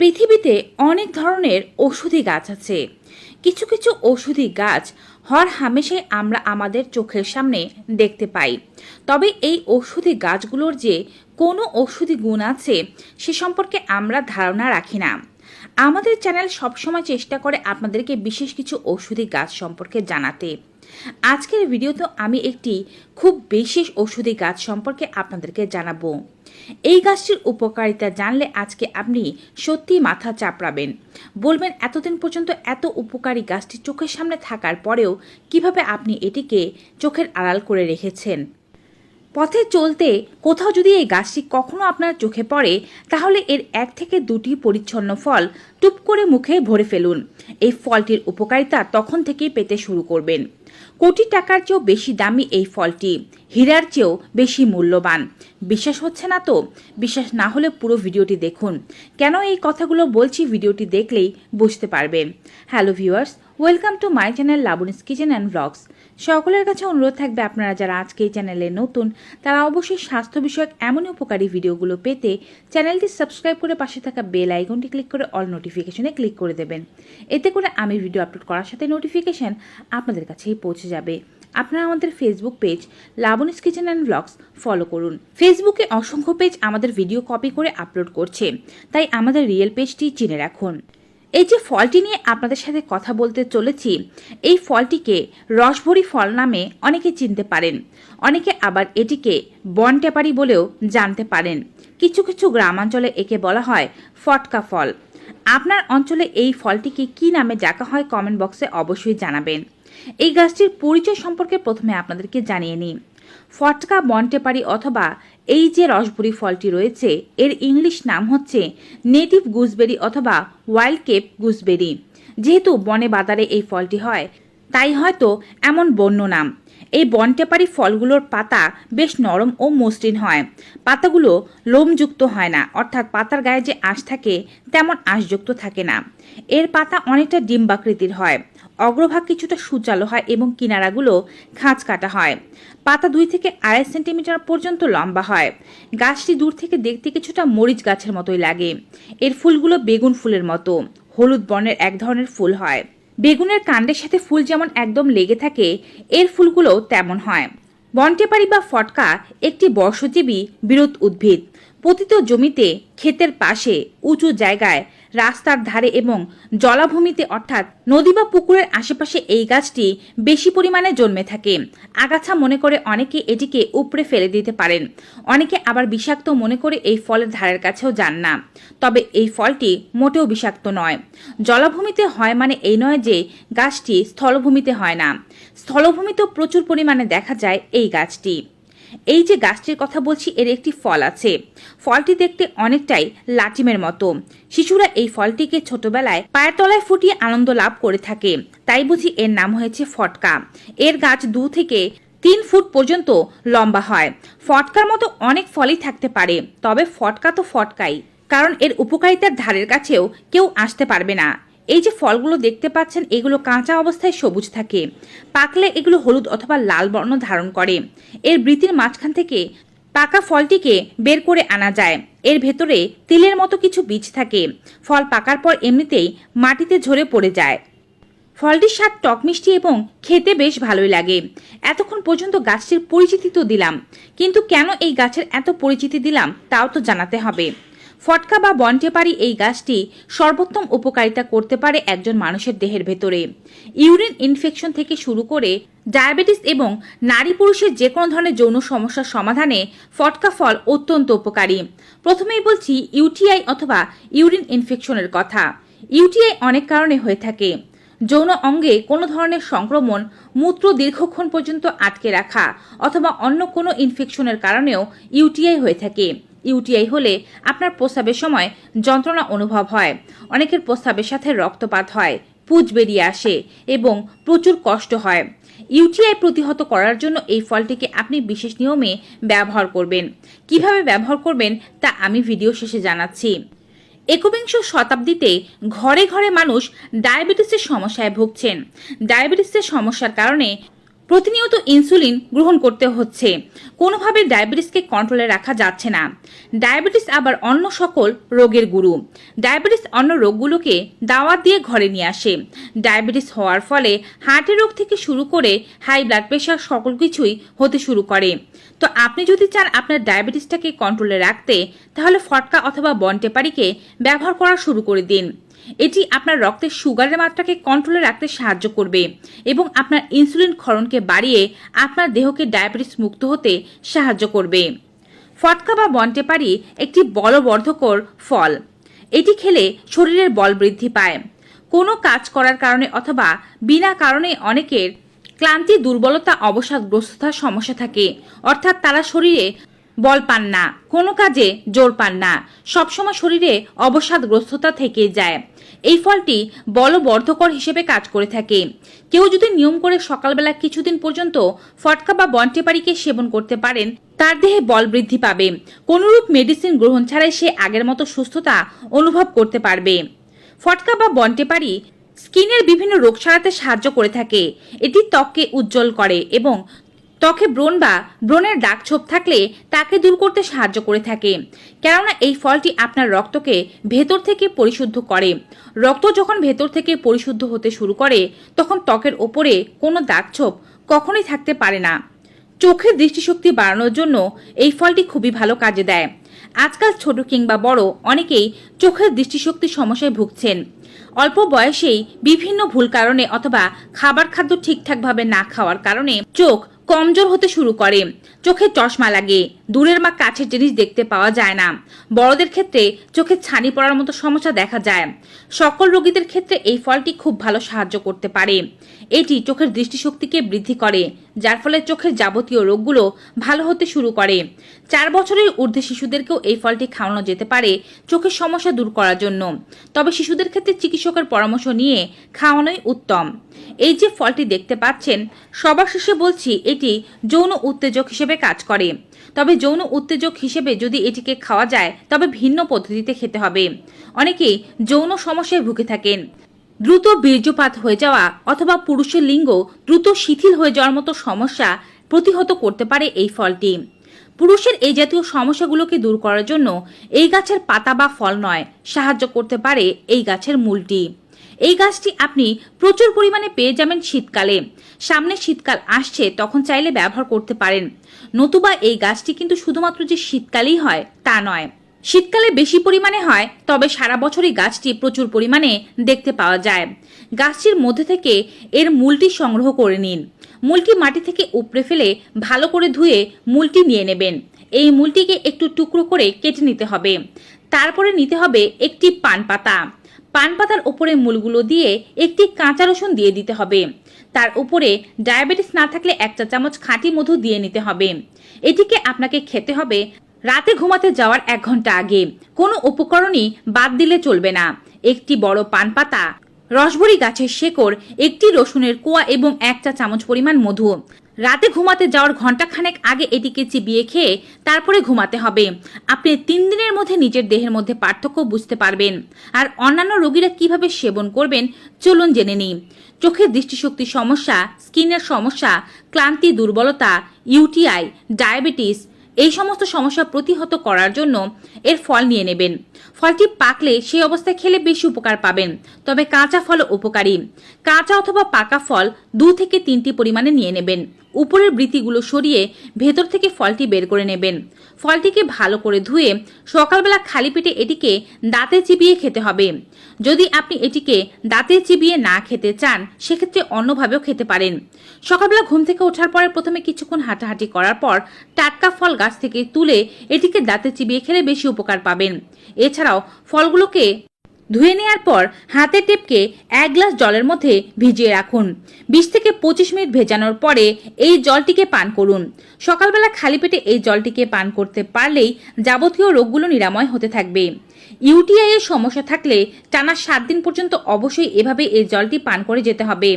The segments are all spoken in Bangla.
পৃথিবীতে অনেক ধরনের ওষুধি গাছ আছে। কিছু কিছু ওষুধি গাছ হর হামেশাই আমরা আমাদের চোখের সামনে দেখতে পাই। তবে এই ওষুধি গাছগুলোর যে কোনো ওষুধি গুণ আছে, সে সম্পর্কে আমরা ধারণা রাখি না। আমাদের চ্যানেল সবসময় চেষ্টা করে আপনাদেরকে বিশেষ কিছু ওষুধি গাছ সম্পর্কে জানাতে। আজকের ভিডিওতে আমি একটি খুব বিশেষ ওষুধি গাছ সম্পর্কে আপনাদেরকে জানাব। এই গাছটির উপকারিতা জানলে আজকে আপনি সত্যি মাথা চাপড়াবেন। বলবেন, এতদিন পর্যন্ত এত উপকারী গাছটি চোখের সামনে থাকার পরেও কীভাবে আপনি এটিকে চোখের আড়াল করে রেখেছেন? পথে চলতে কোথাও যদি এই গাছটি কখনো আপনার চোখে পড়ে, তাহলে এর এক থেকে দুটি পরিচ্ছন্ন ফল টুপ করে মুখে ভরে ফেলুন। এই ফলটির উপকারিতা তখন থেকেই পেতে শুরু করবেন। কোটি টাকার চেয়েও বেশি দামি এই ফলটি হীরার চেয়েও বেশি মূল্যবান। বিশ্বাস হচ্ছে না তো? বিশ্বাস না হলে পুরো ভিডিওটি দেখুন। কেন এই কথাগুলো বলছি ভিডিওটি দেখলেই বুঝতে পারবেন। Hello viewers, welcome to my channel Labani's kitchen and blogs. সকলের কাছে অনুরোধ থাকবে আপনারা যারা আজকে এই চ্যানেলে নতুন, তারা অবশ্যই স্বাস্থ্য বিষয়ক এমনই উপকারী ভিডিওগুলো পেতে চ্যানেলটি সাবস্ক্রাইব করে পাশে থাকা বেল আইকনটি ক্লিক করে অল নোটিফিকেশনে ক্লিক করে দেবেন। এতে করে আমি ভিডিও আপলোড করার সাথে নোটিফিকেশন আপনাদের কাছেই পৌঁছে যাবে। আপনারা আমাদের Facebook page Labani's kitchen and blogs follow করুন। ফেসবুকে অসংখ্য পেজ আমাদের ভিডিও কপি করে আপলোড করছে। তাই আমাদের রিয়েল পেজটি চিনে রাখুন। এই যে ফলটি নিয়ে আপনাদের সাথে কথা বলতে চলেছি, এই ফলটিকে রসভরি ফল নামে অনেকে চিনতে পারেন। অনেকে আবার এটিকে বন বনটেপারি বলেও জানতে পারেন। কিছু কিছু গ্রামাঞ্চলে একে বলা হয় ফটকা ফল। আপনার অঞ্চলে এই ফলটিকে কি নামে ডাকা হয় কমেন্ট বক্সে অবশ্যই জানাবেন। এই গাছটির পরিচয় সম্পর্কে প্রথমে আপনাদেরকে জানিয়ে নিই। ফটকা বনটেপারি অথবা এই যে রসবুরি ফলটি রয়েছে, এর ইংলিশ নাম হচ্ছে নেটিভ গুজবেরি অথবা ওয়াইল্ড কেপ গুজবেরি। যেহেতু বনে বাজারে এই ফলটি হয়, তাই হয়তো এমন বন্য নাম। এই বনটেপারি ফলগুলোর পাতা বেশ নরম ও মসৃণ হয়। পাতাগুলো লোমযুক্ত হয় না, অর্থাৎ পাতার গায়ে যে আঁশ থাকে তেমন আঁশযুক্ত থাকে না। এর পাতা অনেকটা ডিম্বাকৃতির হয়। অগ্রভাগ কিছুটা সুচালো হয় এবং কিনারাগুলো খাঁজ কাটা হয়। পাতা দুই থেকে আড়াই সেন্টিমিটার পর্যন্ত লম্বা হয়। গাছটি দূর থেকে দেখতে কিছুটা মরিচ গাছের মতোই লাগে। এর ফুলগুলো বেগুন ফুলের মতো। হলুদ বর্ণের এক ধরনের ফুল হয়। বেগুনের কাণ্ডের সাথে ফুল যেমন একদম লেগে থাকে, এর ফুলগুলো তেমন হয়। বনটেপারি বা ফটকা একটি বর্ষজীবী বিরোধ উদ্ভিদ। পতিত জমিতে ক্ষেতের পাশে উঁচু জায়গায় রাস্তার ধারে এবং জলাভূমিতে, অর্থাৎ নদী বা পুকুরের আশেপাশে এই গাছটি বেশি পরিমাণে জন্মে থাকে। আগাছা মনে করে অনেকে এটিকে উপড়ে ফেলে দিতে পারেন। অনেকে আবার বিষাক্ত মনে করে এই ফলের ধারের কাছেও যান না। তবে এই ফলটি মোটেও বিষাক্ত নয়। জলাভূমিতে হয় মানে এই নয় যে গাছটি স্থলভূমিতে হয় না। স্থলভূমিতেও প্রচুর পরিমাণে দেখা যায় এই গাছটি। এই যে গাছটির কথা বলছি, এর একটি ফল আছে। ফলটি দেখতে অনেকটাই লাটিমের মতো। শিশুরা এই ফলটিকে ছোটবেলায় পায়ের তলায় ফুটিয়ে আনন্দ লাভ করে থাকে। তাই বুঝি এর নাম হয়েছে ফটকা। এর গাছ দু থেকে তিন ফুট পর্যন্ত লম্বা হয়। ফটকার মতো অনেক ফলই থাকতে পারে, তবে ফটকা তো ফটকাই। কারণ এর উপকারিতার ধারের কাছেও কেউ আসতে পারবে না। এই যে ফলগুলো দেখতে পাচ্ছেন, এগুলো কাঁচা অবস্থায় সবুজ থাকে। পাকলে এগুলো হলুদ অথবা লাল বর্ণ ধারণ করে। এর বৃতির মাঝখান থেকে পাকা ফলটিকে বের করে আনা যায়। এর ভেতরে তিলের মতো কিছু বীজ থাকে। ফল পাকার পর এমনিতেই মাটিতে ঝরে পড়ে যায়। ফলটির স্বাদ টক মিষ্টি এবং খেতে বেশ ভালোই লাগে। এতক্ষণ পর্যন্ত গাছটির পরিচিতি তো দিলাম। কিন্তু কেন এই গাছের এত পরিচিতি দিলাম, তাও তো জানাতে হবে। ফটকা বা বন্টেপারি এই গাছটি সর্বোত্তম উপকারিতা করতে পারে একজন মানুষের দেহের ভেতরে। ইউরিন ইনফেকশন থেকে শুরু করে ডায়াবেটিস এবং নারী পুরুষের যে কোনো ধরনের যৌন সমস্যার সমাধানে ফটকা ফল অত্যন্ত উপকারী। প্রথমেই বলছি ইউটিআই অথবা ইউরিন ইনফেকশনের কথা। ইউটিআই অনেক কারণে হয়ে থাকে। যৌন অঙ্গে কোনো ধরনের সংক্রমণ মূত্র দীর্ঘক্ষণ পর্যন্ত আটকে রাখা অথবা অন্য কোনো ইনফেকশনের কারণেও ইউটিআই হয়ে থাকে। ইউটিআই হলে আপনার প্রস্রাবের সময় যন্ত্রণা অনুভব হয়। অনেকের প্রস্রাবের সাথে রক্তপাত হয়, পুজ বেরিয়ে আসে এবং প্রচুর কষ্ট হয়। ইউটিআই প্রতিহত করার জন্য এই ফলটিকে আপনি বিশেষ নিয়মে ব্যবহার করবেন। কীভাবে ব্যবহার করবেন তা আমি ভিডিও শেষে জানাচ্ছি। একবিংশ শতাব্দীতে ঘরে ঘরে মানুষ ডায়াবেটিসের সমস্যায় ভুগছেন। ডায়াবেটিসের সমস্যার কারণে প্রতিনিয়ত ইনসুলিন গ্রহণ করতে হচ্ছে। কোনোভাবে ডায়াবেটিসকে কন্ট্রোলে রাখা যাচ্ছে না। ডায়াবেটিস আবার অন্য সকল রোগের গুরু। ডায়াবেটিস অন্য রোগগুলোকে দাওয়াত দিয়ে ঘরে নিয়ে আসে। ডায়াবেটিস হওয়ার ফলে হার্টের রোগ থেকে শুরু করে হাই ব্লাড প্রেশার সকল কিছুই হতে শুরু করে। তো আপনি যদি চান আপনার ডায়াবেটিসটাকে কন্ট্রোলে রাখতে, তাহলে ফটকা অথবা বনটেপারিকে ব্যবহার করা শুরু করে দিন। এটি আপনার রক্তের সুগারের মাত্রাকে কন্ট্রোলে রাখতে সাহায্য করবে এবং আপনার ইনসুলিন ক্ষরণকে বাড়িয়ে আপনার দেহকে ডায়াবেটিস মুক্ত হতে সাহায্য করবে। ফটকা বা বনটেপারি একটি বলবর্ধকর ফল। এটি খেলে শরীরের বল বৃদ্ধি পায়। কোনো কাজ করার কারণে অথবা বিনা কারণে অনেকের ক্লান্তি, দুর্বলতা অবসাদগ্রস্ততার সমস্যা থাকে। অর্থাৎ তারা শরীরে বল পান না। কোনো কাজে জোর পান না। সবসময় শরীরে অবসাদগ্রস্ততা থেকে যায়। এই ফলটি বলবর্ধকর হিসেবে কাজ করে থাকে। কেউ যদি নিয়ম করে সকালবেলা কিছুদিন পর্যন্ত ফটকা বা বন্টেপারিকে সেবন করতে পারেন, তার দেহে বল বৃদ্ধি পাবে। কোনোরূপ মেডিসিন গ্রহণ ছাড়াই সে আগের মতো সুস্থতা অনুভব করতে পারবে। ফটকা বা বন্টেপারি স্কিনের বিভিন্ন রোগ সারাতে সাহায্য করে থাকে। এটি ত্বককে উজ্জ্বল করে এবং ত্বকে ব্রণ বা ব্রণের দাগ ছোপ থাকলে তাকে দূর করতে সাহায্য করে থাকে। কেননা এই ফলটি আপনার রক্তকে ভেতর থেকে পরিশুদ্ধ করে। রক্ত যখন ভেতর থেকে পরিশুদ্ধ হতে শুরু করে, তখন ত্বকের ওপরে কোনো দাগ ছোপ কখনোই থাকতে পারে না। চোখের দৃষ্টিশক্তি বাড়ানোর জন্য এই ফলটি খুবই ভালো কাজে দেয়। আজকাল ছোট কিংবা বড় অনেকেই চোখের দৃষ্টিশক্তি সমস্যায় ভুগছেন। অল্প বয়সেই বিভিন্ন ভুল কারণে অথবা খাবার খাদ্য ঠিকঠাকভাবে না খাওয়ার কারণে চোখ কমজোর হতে শুরু করে। চোখে চশমা লাগে। দূরের বা কাছের জিনিস দেখতে পাওয়া যায় না। বড়দের ক্ষেত্রে চোখে ছানি পড়ার মতো সমস্যা দেখা যায়। সকল রোগীদের ক্ষেত্রে এই ফলটি খুব ভালো সাহায্য করতে পারে। এটি চোখের দৃষ্টিশক্তিকে বৃদ্ধি করে, যার ফলে চোখের যাবতীয় রোগগুলো ভালো হতে শুরু করে। চার বছরের ঊর্ধ্বে শিশুদেরকেও এই ফলটি খাওয়ানো যেতে পারে চোখের সমস্যা দূর করার জন্য। তবে শিশুদের ক্ষেত্রে চিকিৎসকের পরামর্শ নিয়ে খাওয়ানোই উত্তম। এই যে ফলটি দেখতে পাচ্ছেন, সবার শেষে বলছি এটি যৌন উত্তেজক হিসেবে কাজ করে। তবে যৌন উত্তেজক হিসেবে যদি এটিকে খাওয়া যায়, তবে ভিন্ন পদ্ধতিতে খেতে হবে। অনেকেই যৌন সমস্যায় ভুগে থাকেন। দ্রুত বীর্যপাত হয়ে যাওয়া অথবা পুরুষের লিঙ্গ দ্রুত শিথিল হয়ে যাওয়ার মতো সমস্যা প্রতিহত করতে পারে এই ফলটি। পুরুষের এই জাতীয় সমস্যাগুলোকে দূর করার জন্য এই গাছের পাতা বা ফল নয়, সাহায্য করতে পারে এই গাছের মূলটি। এই গাছটি আপনি প্রচুর পরিমাণে পেয়ে যাবেন শীতকালে। সামনে শীতকাল আসছে, তখন চাইলে ব্যবহার করতে পারেন। নতুবা এই গাছটি কিন্তু শুধুমাত্র যে শীতকালেই হয়, তা নয়। শীতকালে বেশি পরিমাণে হয়, তবে সারা বছরই গাছটি প্রচুর পরিমাণে দেখতে পাওয়া যায়। গাছটির মধ্যে থেকে এর মূলটি সংগ্রহ করে নিন। মূলটি মাটি থেকে উপড়ে ফেলে ভালো করে ধুয়ে মূলটি নিয়ে নেবেন। এই মূলটিকে একটু টুকরো করে কেটে নিতে হবে। তারপরে নিতে হবে একটি পান পাতা পান পাতার উপরে মূলগুলো দিয়ে একটি কাঁচা রসুন দিয়ে দিতে হবে। তার উপরে ডায়াবেটিস না থাকলে এক চা চামচ খাঁটি মধু দিয়ে নিতে হবে। এটিকে আপনাকে খেতে হবে রাতে ঘুমাতে যাওয়ার এক ঘণ্টা আগে। কোনো উপকরণই বাদ দিলে চলবে না। একটি বড় পান পাতা রসবরি গাছের শেকড়, একটি রসুনের কোয়া এবং এক চা চামচ পরিমাণ মধু। রাতে ঘুমাতে যাওয়ার ঘন্টাখানেক আগে এটিকে চিবিয়ে খেয়ে তারপরে ঘুমাতে হবে। আপনি তিন দিনের মধ্যে নিজের দেহের মধ্যে পার্থক্য বুঝতে পারবেন। আর অন্যান্য রোগীরা কীভাবে সেবন করবেন, চলুন জেনে নিই। চোখের দৃষ্টিশক্তি সমস্যা, স্কিনের সমস্যা, ক্লান্তি, দুর্বলতা, ইউটিআই, ডায়াবেটিস, এই সমস্ত সমস্যা প্রতিহত করার জন্য এর ফল নিয়ে নেবেন। ফলটি পাকলে সেই অবস্থায় খেলে বেশি উপকার পাবেন, তবে কাঁচা ফল উপকারী। কাঁচা অথবা পাকা ফল দু থেকে তিনটি পরিমাণে নিয়ে নেবেন। উপরের বৃতিগুলো সরিয়ে ভেতর থেকে ফলটি বের করে নেবেন। ফলটিকে ভালো করে ধুয়ে সকালবেলা খালি পেটে এটিকে দাঁতে চিবিয়ে খেতে হবে। যদি আপনি এটিকে দাঁতে চিবিয়ে না খেতে চান, সেক্ষেত্রে অন্যভাবেও খেতে পারেন। সকালবেলা ঘুম থেকে ওঠার পরে প্রথমে কিছুক্ষণ হাঁটাহাঁটি করার পর টাটকা ফল গাছ থেকে তুলে এটিকে দাঁতে চিবিয়ে খেলে বেশি উপকার পাবেন। এছাড়াও ফলগুলোকে ধুয়ে নেওয়ার পর হাতে টেপকে এক গ্লাস জলের মধ্যে ভিজিয়ে রাখুন। বিশ থেকে পঁচিশ মিনিট ভেজানোর পরে এই জলটিকে পান করুন। সকালবেলা খালি পেটে এই জলটিকে পান করতে পারলেই যাবতীয় রোগগুলো নিরাময় হতে থাকবে। ইউটিআই এর সমস্যা থাকলে টানা সাত দিন পর্যন্ত অবশ্যই এভাবে এই জলটি পান করে যেতে হবে।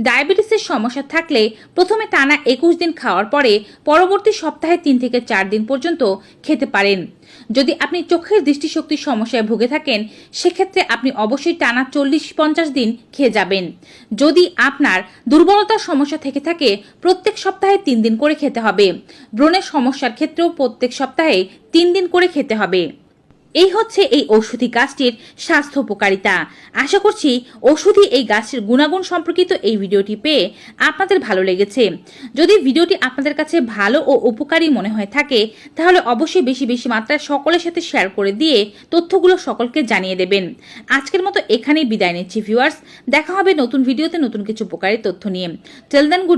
ডায়াবেটিসের সমস্যা থাকলে প্রথমে টানা একুশ দিন খাওয়ার পরে পরবর্তী সপ্তাহে তিন থেকে চার দিন পর্যন্ত খেতে পারেন। যদি আপনি চোখের দৃষ্টিশক্তির সমস্যায় ভুগে থাকেন, সেক্ষেত্রে আপনি অবশ্যই টানা চল্লিশ পঞ্চাশ দিন খেয়ে যাবেন। যদি আপনার দুর্বলতার সমস্যা থেকে থাকে, প্রত্যেক সপ্তাহে তিন দিন করে খেতে হবে। ব্রণের সমস্যার ক্ষেত্রেও প্রত্যেক সপ্তাহে তিন দিন করে খেতে হবে। এই হচ্ছে এই ঔষধি গাছটির স্বাস্থ্য উপকারিতা। আশা করছি ওষুধি এই গাছের গুণাগুণ সম্পর্কিত এই ভিডিওটি পেয়ে আপনাদের ভালো লেগেছে। যদি ভিডিওটি আপনাদের কাছে ভালো ও উপকারী মনে হয়ে থাকে, তাহলে অবশ্যই বেশি বেশি মাত্রায় সকলের সাথে শেয়ার করে দিয়ে তথ্যগুলো সকলকে জানিয়ে দেবেন। আজকের মতো এখানেই বিদায় নিচ্ছি ভিউয়ার্স দেখা হবে নতুন ভিডিওতে নতুন কিছু উপকারী তথ্য নিয়ে। টেল গুড